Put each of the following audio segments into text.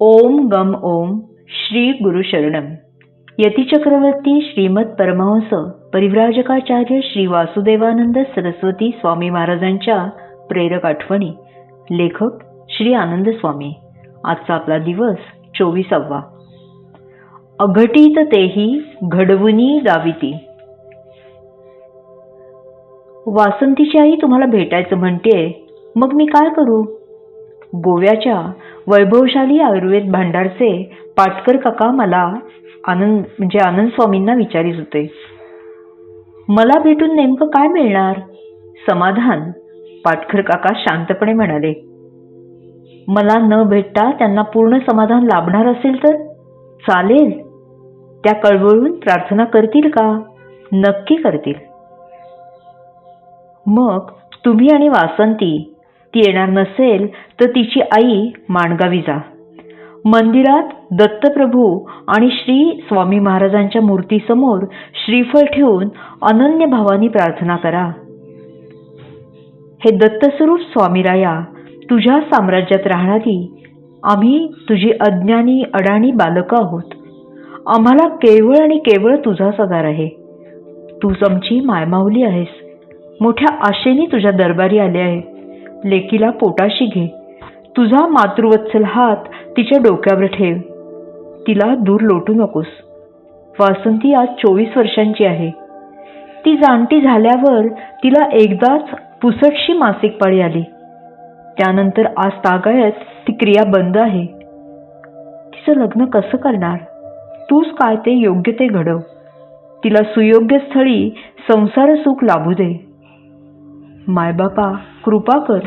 ओम गम ओम श्री गुरु शरणम यतिचक्रवर्ती श्रीमद परमहंस परिव्राजकाचार्य श्री वासुदेवानंद सरस्वती स्वामी महाराजांच्या प्रेरक आठवणी. लेखक श्री आनंद स्वामी. आजचा आपला दिवस चोवीसावा. अघटित तेही घडवुनी दाविती वासंतीची आई तुम्हाला भेटायचं म्हणतेय मग मी काय करू? गोव्याच्या वैभवशाली आयुर्वेद भांडारचे पाटकर काका मला आनंद म्हणजे आनंद स्वामींना विचारित होते. मला भेटून नेमकं काय मिळणार? समाधान पाटकर काका शांतपणे म्हणाले. मला न भेटता त्यांना पूर्ण समाधान लाभणार असेल तर? चालेल. त्या कळवळून प्रार्थना करतील का? नक्की करतील. मग तुम्ही आणि वासंती ती येणार नसेल तर तिची आई माणगावी जा. मंदिरात दत्तप्रभू आणि श्री स्वामी महाराजांच्या मूर्तीसमोर श्रीफळ ठेवून अनन्य भावानी प्रार्थना करा. हे दत्तस्वरूप स्वामीराया तुझ्या साम्राज्यात राहणारी आम्ही तुझी अज्ञानी अडाणी बालकं आहोत. आम्हाला केवळ आणि केवळ तुझाच आधार आहे. तूच आमची मायमाऊली आहेस. मोठ्या आशेने तुझ्या दरबारी आले आहे. लेकीला पोटाशी घे. तुझा मातृवत्सल हात तिच्या डोक्यावर ठेव. तिला दूर लोटू नकोस. वासंती आज चोवीस वर्षांची आहे. ती जाणती झाल्यावर तिला एकदाच पुसटशी मासिक पाळी आली. त्यानंतर आज तागायत ती क्रिया बंद आहे. तिचं लग्न कसं करणार? तूच काय ते योग्य ते घडव. तिला सुयोग्य स्थळी संसार सुख लाभू दे. मायबापा कृपा कर.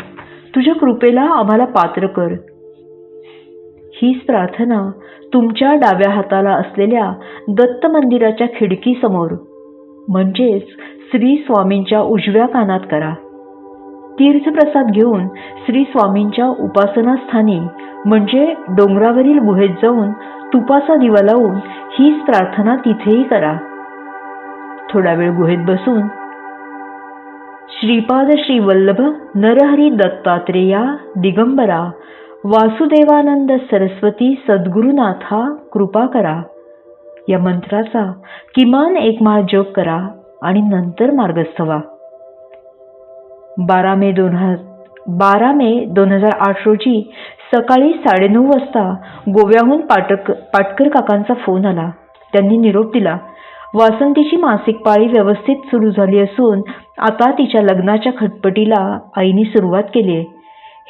तुझ्या कृपेला आम्हाला पात्र कर. हीच प्रार्थना तुमच्या डाव्या हाताला असलेल्या दत्त मंदिराच्या खिडकीसमोर म्हणजेच श्री स्वामींच्या उजव्या कानात करा. तीर्थप्रसाद घेऊन श्री स्वामींच्या उपासनास्थानी म्हणजे डोंगरावरील गुहेत जाऊन तुपाचा दिवा लावून हीच प्रार्थना तिथेही करा. थोडा वेळ गुहेत बसून श्रीपाद श्री वल्लभ नरहरी दत्तात्रेया दिगंबरा वासुदेवानंद सरस्वती सद्गुरुनाथा कृपा करा. या मंत्राचा किमान एक माळ जप करा आणि नंतर मार्गस्थ व्हा बारा मे दोन हजार बारा मे दोन हजार आठ रोजी सकाळी साडेनऊ वाजता गोव्याहून पाटक पाटकर काकांचा फोन आला. त्यांनी निरोप दिला. वासंतीची मासिक पाळी व्यवस्थित सुरू झाली असून आता तिच्या लग्नाच्या खटपटीला आईने सुरुवात केली आहे.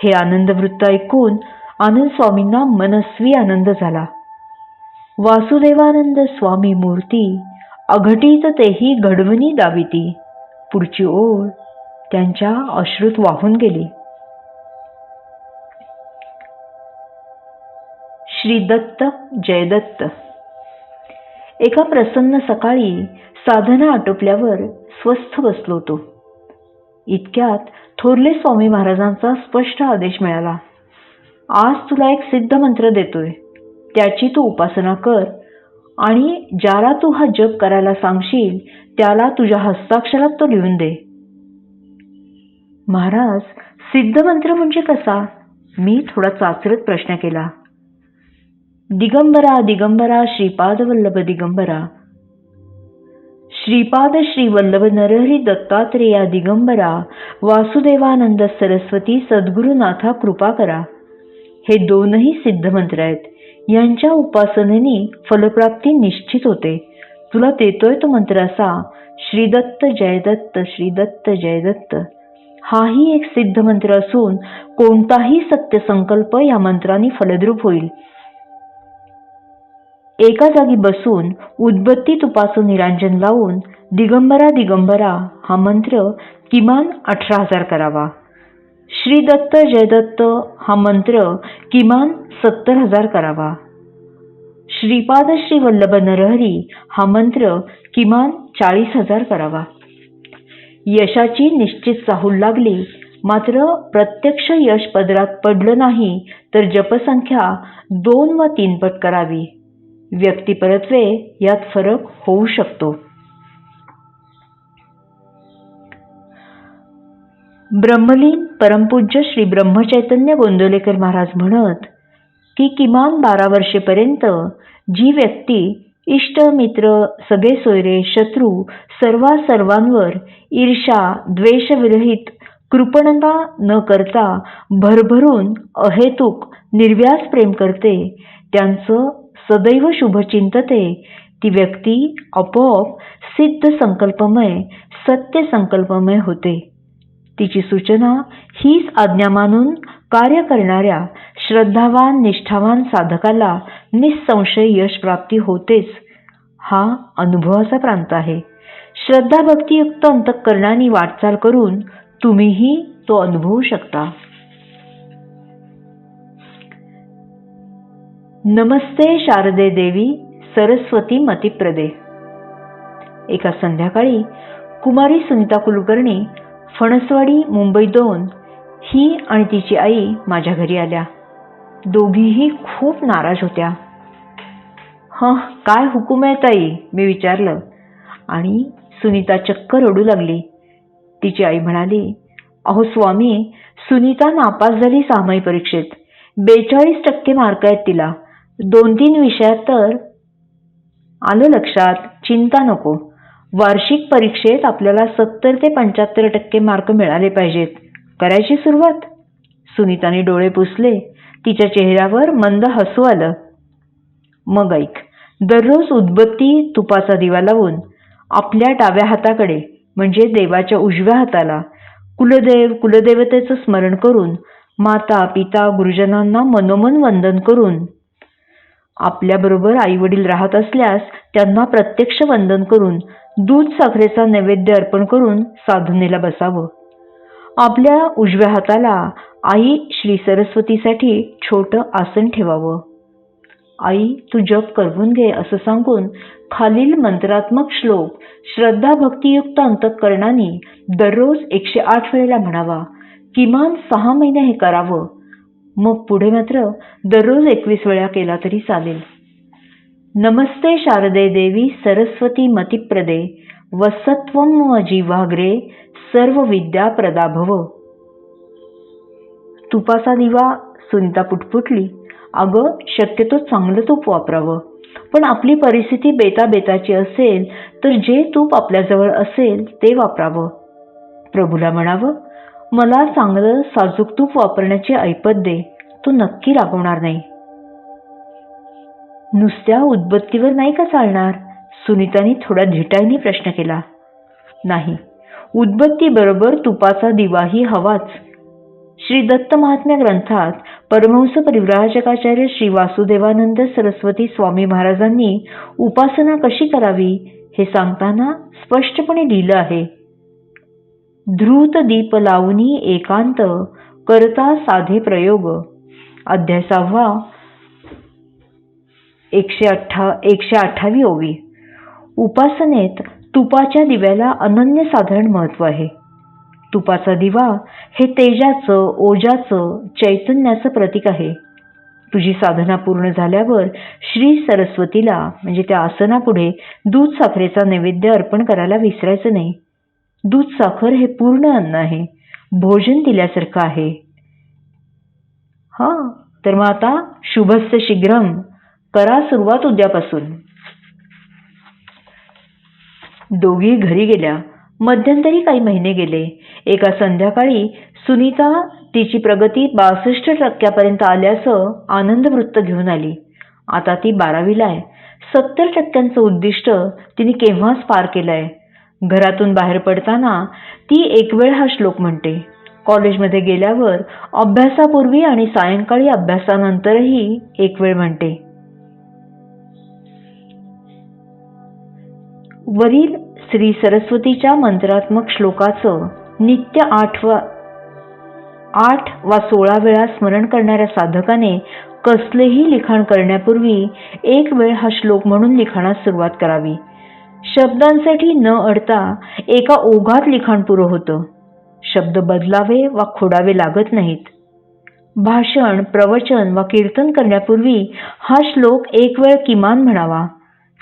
हे आनंद वृत्त ऐकून आनंद स्वामींना मनस्वी आनंद झाला. वासुदेवानंद स्वामी मूर्ती अघटित तेही घडवणी दाविती. पुढची ओळ त्यांच्या अश्रुत वाहून गेली. श्री दत्त जयदत्त एका प्रसन्न सकाळी साधना आटोपल्यावर स्वस्थ बसलो होतो. इतक्यात थोरले स्वामी महाराजांचा स्पष्ट आदेश मिळाला. आज तुला एक सिद्ध मंत्र देतोय. त्याची तू उपासना कर आणि ज्याला तू हा जप करायला सांगशील त्याला तुझ्या हस्ताक्षरात तो लिहून दे. महाराज सिद्ध मंत्र म्हणजे कसा? मी थोडा चाचरत प्रश्न केला. दिगंबरा दिगंबरा श्रीपाद वल्लभ दिगंबरा. श्रीपाद श्री वल्लभ नरहरी दत्तात्रेया दिगंबरा. वासुदेवानंद सरस्वती सद्गुरुनाथा कृपा करा. हे दोनही सिद्ध मंत्र आहेत. यांच्या उपासनेने फलप्राप्ती निश्चित होते. तुला देतोय तो मंत्र असा श्रीदत्त जयदत्त श्रीदत्त जयदत्त. हाही एक सिद्ध मंत्र असून कोणताही सत्यसंकल्प या मंत्राने फलद्रूप होईल. एका जागी बसून उदबत्ती तुपाचं निरांजन लावून दिगंबरा दिगंबरा हा मंत्र किमान अठरा हजार करावा. श्री दत्त जयदत्त हा मंत्र किमान सत्तर हजार करावा. श्रीपाद श्री वल्लभ नरहरी हा मंत्र किमान चाळीस हजार करावा. यशाची निश्चित चाहूल लागली मात्र प्रत्यक्ष यश पदरात पडलं नाही तर जपसंख्या दोन व तीनपट करावी. व्यक्तिपरत्वे यात फरक होऊ शकतो. ब्रह्मलीन परमपूज्य श्री ब्रह्मचैतन्य गोंदवलेकर महाराज म्हणत की किमान बारा वर्षेपर्यंत जी व्यक्ती इष्ट मित्र सगळे सोयरे शत्रू सर्वा सर्वांवर ईर्षा द्वेषविरहित कृपणता न करता भरभरून अहेतुक निर्व्यास प्रेम करते त्यांचं सदैव शुभचिंतते. ती व्यक्ती आपोआप सिद्ध संकल्पमय सत्य संकल्पमय होते. तिची सूचना हीच आज्ञा मानून कार्य करणाऱ्या श्रद्धावान निष्ठावान साधकाला निसंशय यश प्राप्ती होतेच. हा अनुभवाचा प्रांत आहे. श्रद्धा भक्तियुक्त अंतःकरणाने वाटचाल करून तुम्हीही तो अनुभवू शकता. नमस्ते शारदे देवी सरस्वती मतिप्रदे. एका संध्याकाळी कुमारी सुनीता कुलकर्णी फणसवाडी मुंबई दोन ही आणि तिची आई माझ्या घरी आल्या. दोघीही खूप नाराज होत्या. हं काय हुकूम आहे ताई? मी विचारलं. आणि सुनीता चक्क रडू लागली. तिची आई म्हणाली अहो स्वामी सुनीता नापास झाली सामाई परीक्षेत. बेचाळीस टक्के मार्क आहेत तिला. दोन तीन विषयात तर आलं लक्षात. चिंता नको. वार्षिक परीक्षेत आपल्याला सत्तर ते पंच्याहत्तर टक्के मार्क मिळाले पाहिजेत. करायची सुरुवात? सुनीताने डोळे पुसले. तिच्या चेहऱ्यावर मंद हसू आलं. मग ऐक. दररोज उदबत्ती तुपाचा दिवा लावून आपल्या डाव्या हाताकडे म्हणजे देवाच्या उजव्या हाताला कुलदेव कुलदेवतेचं स्मरण करून माता पिता गुरुजनांना मनोमन वंदन करून आपल्याबरोबर आई वडील राहत असल्यास त्यांना प्रत्यक्ष वंदन करून दूध साखरेचा नैवेद्य अर्पण करून साधनेला बसावं. आपल्या उजव्या हाताला आई श्री सरस्वतीसाठी छोटं आसन ठेवावं. आई तू जप करवून घे असं सांगून खालील मंत्रात्मक श्लोक श्रद्धा भक्तियुक्त अंतकरणाने दररोज एकशे आठ वेळेला म्हणावा. किमान सहा महिने हे करावं. मग पुढे मात्र दररोज एकवीस वेळा केला तरी चालेल. नमस्ते शारदे देवी सरस्वती मतिप्रदे वसत्वम जीवाग्रे सर्व विद्या प्रदाभव. तुपाचा दिवा सुनीता पुटपुटली. अगं शक्यतो चांगलं तूप वापरावं. पण आपली परिस्थिती बेताबेताची असेल तर जे तूप आपल्याजवळ असेल ते वापरावं. प्रभूला म्हणावं मला चांगलं साजूक तूप वापरण्याची ऐपत दे. तो नक्की रागवणार नाही. नुसत्या उदबत्तीवर नाही का चालणार? सुनीताने थोड्या धिटाईने प्रश्न केला. नाही. उदबत्तीबरोबर तुपाचा दिवाही हवाच. श्री दत्त महात्म्य ग्रंथात परमहंस परिव्राजकाचार्य श्री वासुदेवानंद सरस्वती स्वामी महाराजांनी उपासना कशी करावी हे सांगताना स्पष्टपणे लिहिलं आहे. ध्रुत दीप लावणी एकांत करता साधे प्रयोग. अध्याय सहावा एकशे अठ्ठा एकशे अठ्ठावी ओवी. उपासनेत तुपाच्या दिव्याला अनन्य साधारण महत्त्व आहे. तुपाचा दिवा हे तेजाचं ओजाचं चैतन्याचं प्रतीक आहे. तुझी साधना पूर्ण झाल्यावर श्री सरस्वतीला म्हणजे त्या आसनापुढे दूध साखरेचा नैवेद्य अर्पण करायला विसरायचं नाही. दूध साखर हे पूर्ण अन्न आहे. भोजन दिल्यासारखं आहे. हा तर मग आता शुभस्य शीघ्रम करा सुरुवात उद्यापासून. दोघी घरी गेल्या. मध्यंतरी काही महिने गेले. एका संध्याकाळी सुनीता तिची प्रगती बासष्ट टक्क्यापर्यंत आल्याचं आनंद वृत्त घेऊन आली. आता ती बारावीला आहे. सत्तर टक्क्यांचं उद्दिष्ट तिने केव्हाच पार केलंय? घरातून बाहेर पडताना ती एक वेळ हा श्लोक म्हणते. कॉलेजमध्ये गेल्यावर अभ्यासापूर्वी आणि सायंकाळी अभ्यासानंतरही एक वेळ म्हणते. वरील श्री सरस्वतीच्या मंत्रात्मक श्लोकाचं नित्य आठव आठ वा सोळा वेळा स्मरण करणाऱ्या साधकाने कसलेही लिखाण करण्यापूर्वी एक वेळ हा श्लोक म्हणून लिखाणास सुरुवात करावी. शब्दांसाठी न अडता एका ओघात लिखाण पुरं होतं. शब्द बदलावे वा खोडावे लागत नाहीत. भाषण प्रवचन वा कीर्तन करण्यापूर्वी हा श्लोक एक वेळ किमान म्हणावा.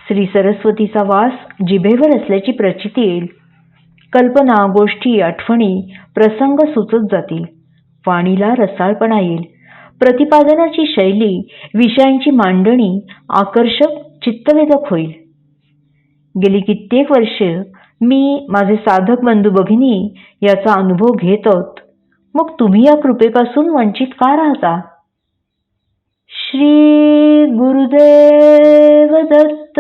श्री सरस्वतीचा वास जिभेवर असल्याची प्रचिती येईल. कल्पना गोष्टी आठवणी प्रसंग सुचत जातील. वाणीला रसाळपणा येईल. प्रतिपादनाची शैली विषयांची मांडणी आकर्षक चित्तवेधक होईल. गेली कित्येक वर्ष मी माझे साधक बंधू भगिनी याचा अनुभव घेत आहोत. मग तुम्ही या कृपेपासून वंचित का राहता? श्री गुरुदेव दत्त.